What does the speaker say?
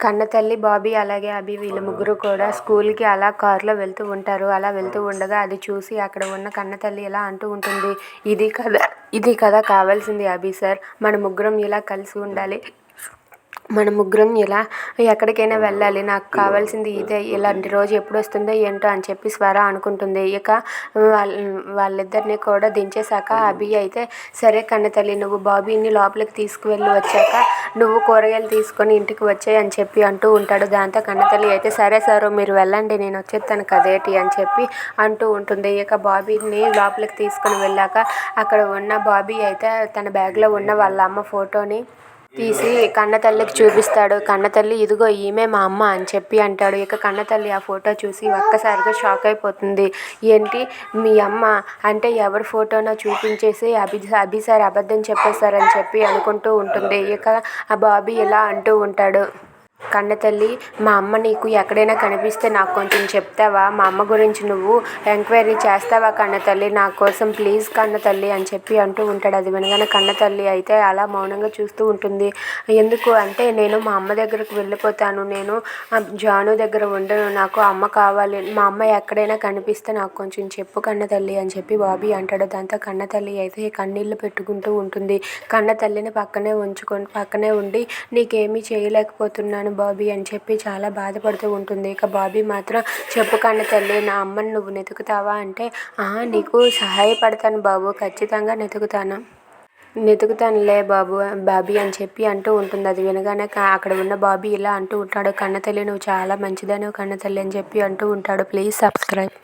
కన్నతల్లి బాబీ అలాగే అభి వీళ్ళ ముగ్గురు కూడా స్కూల్కి అలా కారులో వెళ్తూ ఉంటారు. అలా వెళ్తూ ఉండగా అది చూసి అక్కడ ఉన్న కన్నతల్లి ఇలా అంటూ ఉంటుంది ఇది కదా ఇది కదా కావాల్సింది అభి సార్. మన ముగ్గురం ఇలా కలిసి ఉండాలి. మన ముగ్గురం ఇలా ఎక్కడికైనా వెళ్ళాలి నాకు కావాల్సింది ఇదే ఇలాంటి రోజు ఎప్పుడు వస్తుందో ఏంటో అని చెప్పి స్వర అనుకుంటుంది. ఇక వాళ్ళ వాళ్ళిద్దరిని కూడా దించేశాక అభి అయితే సరే కన్నతల్లి నువ్వు బాబీని లోపలికి తీసుకువెళ్ళి వచ్చాక నువ్వు కూరగాయలు తీసుకొని ఇంటికి వచ్చాయి అని చెప్పి అంటూ ఉంటాడు. దాంతో కన్నతల్లి అయితే సరే సారు మీరు వెళ్ళండి నేను వచ్చేస్తాను కదేటి అని చెప్పి అంటూ ఉంటుంది. ఇక బాబీని లోపలికి తీసుకుని వెళ్ళాక అక్కడ ఉన్న బాబీ అయితే తన బ్యాగ్లో ఉన్న వాళ్ళ అమ్మ ఫోటోని తీసి కన్నతల్లికి చూపిస్తాడు. కన్నతల్లి ఇదిగో ఈమె మా అమ్మ అని చెప్పి అంటాడు. ఇక కన్నతల్లి ఆ ఫోటో చూసి ఒక్కసారిగా షాక్ అయిపోతుంది. ఏంటి మీ అమ్మ అంటే ఎవరి ఫోటోనో చూపించేసి అభి అభి సార్ అబద్ధం చెప్పేశారని చెప్పి అనుకుంటూ ఉంటుంది. ఇక ఆ బాబీ ఇలా అంటూ ఉంటాడు. కన్నతల్లి మా అమ్మ నీకు ఎక్కడైనా కనిపిస్తే నాకు కొంచెం చెప్తావా? మా అమ్మ గురించి నువ్వు ఎంక్వైరీ చేస్తావా కన్నతల్లి నా కోసం ప్లీజ్ కన్నతల్లి అని చెప్పి అంటూ ఉంటాడు. అది వినగానే కన్నతల్లి అయితే అలా మౌనంగా చూస్తూ ఉంటుంది. ఎందుకు అంటే నేను మా అమ్మ దగ్గరకు వెళ్ళిపోతాను. నేను జాను దగ్గర ఉండను. నాకు అమ్మ కావాలి. మా అమ్మ ఎక్కడైనా కనిపిస్తే నాకు కొంచెం చెప్పు కన్నతల్లి అని చెప్పి బాబీ అంటాడు. దాంతో కన్నతల్లి అయితే కన్నీళ్ళు పెట్టుకుంటూ ఉంటుంది. కన్నతల్లిని పక్కనే ఉంచుకొని పక్కనే ఉండి నీకేమీ చేయలేకపోతున్నాను బాబీ అని చెప్పి చాలా బాధపడుతూ ఉంటుంది. ఇక బాబీ మాత్రం చెప్పు కన్నతల్లి నా అమ్మని నువ్వు వెతుకుతావా అంటే "ఆ, నీకు సహాయపడతాను బాబు ఖచ్చితంగా వెతుకుతాను. వెతుకుతానులే బాబు బాబీ అని చెప్పి అంటూ ఉంటుంది. అది వినగానే అక్కడ ఉన్న బాబీ ఇలా అంటూ ఉంటాడు. కన్నతల్లి నువ్వు చాలా మంచిదని కన్నతల్లి అని చెప్పి అంటూ ఉంటాడు. Please subscribe.